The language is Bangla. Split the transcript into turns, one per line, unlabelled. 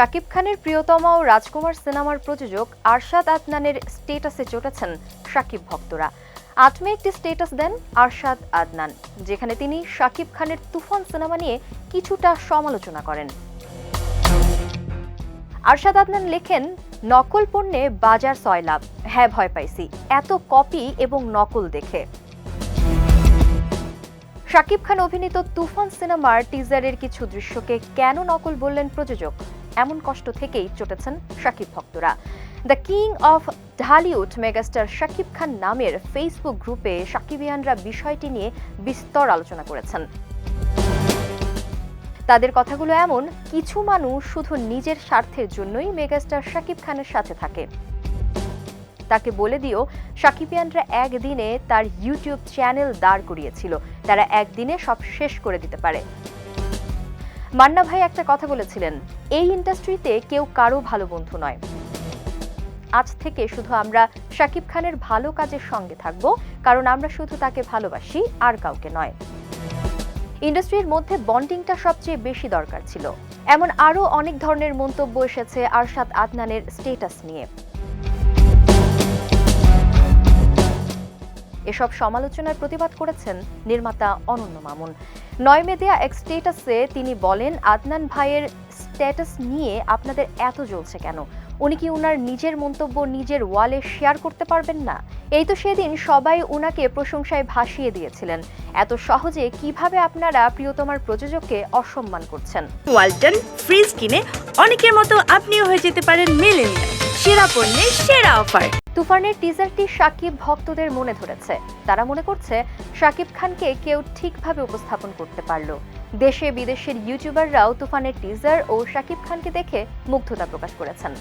শাকিব খানের প্রিয়তম ও রাজকুমার সিনেমার প্রযোজক আরশাদ আদনানের স্টেটাসে চটেছেন শাকিব ভক্তরা। আট মে একটি স্টেটাস দেন আরশাদ আদনান, যেখানে তিনি শাকিব খানের তুফান সিনেমা নিয়ে কিছুটা সমালোচনা করেন। আরশাদ আদনান লেখেন, নকল পণ্যে বাজার ছয় লাভ হ্যাঁ ভয় পাইছি, এত কপি এবং নকল দেখে। শাকিব খান অভিনীত তুফান সিনেমার টিজারের কিছু দৃশ্যকে কেন নকল বললেন প্রযোজক? এমন কষ্ট থেকেই চটেছেন শাকিব ভক্তরা। The king of Dhallywood megastar Shakib Khan নামের ফেসবুক গ্রুপে সাকিবিয়ানরা বিষয়টি নিয়ে বিস্তর আলোচনা করেছেন। তাদের কথাগুলো এমন, কিছু মানুষ শুধু নিজের স্বার্থের জন্যই মেগাস্টার শাকিব খানের সাথে থাকে। তাকে বলে দিও, সাকিবিয়ানরা একদিনে তার ইউটিউব চ্যানেল দাঁড় করিয়েছিল। তারা একদিনে সব শেষ করে দিতে পারে। মান্না ভাই একটা কথা বলেছিলেন, এই ইন্ডাস্ট্রিতে কেউ কারও ভালো বন্ধু নয়। আজ থেকে শুধু আমরা শাকিব খানের ভালো কাজের সঙ্গে থাকব, কারণ আমরা শুধু তাকে ভালোবাসি আর কাউকে নয়। ইন্ডাস্ট্রির মধ্যে বন্ডিংটা সবচেয়ে বেশি দরকার ছিল। এমন আরও অনেক ধরনের মন্তব্য এসেছে আরশাদ আদনানের স্টেটাস নিয়ে। এসব সমালোচনার প্রতিবাদ করেছেন নির্মাতা অনন্য মামুন। নয় মে দেয়া এক স্টেটাসে তিনি বলেন, আদনান ভাইয়ের স্ট্যাটাস নিয়ে আপনাদের এত জ্বলছে কেন? উনি কি উনার নিজের মন্তব্য নিজের ওয়ালে শেয়ার করতে পারবেন না? এই তো সেদিন সবাই উনাকে প্রশংসায় ভাসিয়ে দিয়েছিলেন। এত সহজে কীভাবে আপনারা প্রিয়তমার প্রযোজককে অসম্মান করছেন?
ওয়ালটন ফ্রিজ কিনে অনেকের মতো আপনিও হয়ে যেতে পারেন মেলেনিয়া সেরা পণ্যের সেরা অফার।
তুফানের টিজারটি সাকিব ভক্তদের মনে ধরেছে। তারা মনে করছে, সাকিব খানকে কেউ ঠিকভাবে উপস্থাপন করতে পারল। দেশে বিদেশের ইউটিউবাররাও তুফানের টিজার ও সাকিব খানকে দেখে মুগ্ধতা প্রকাশ করেছেন।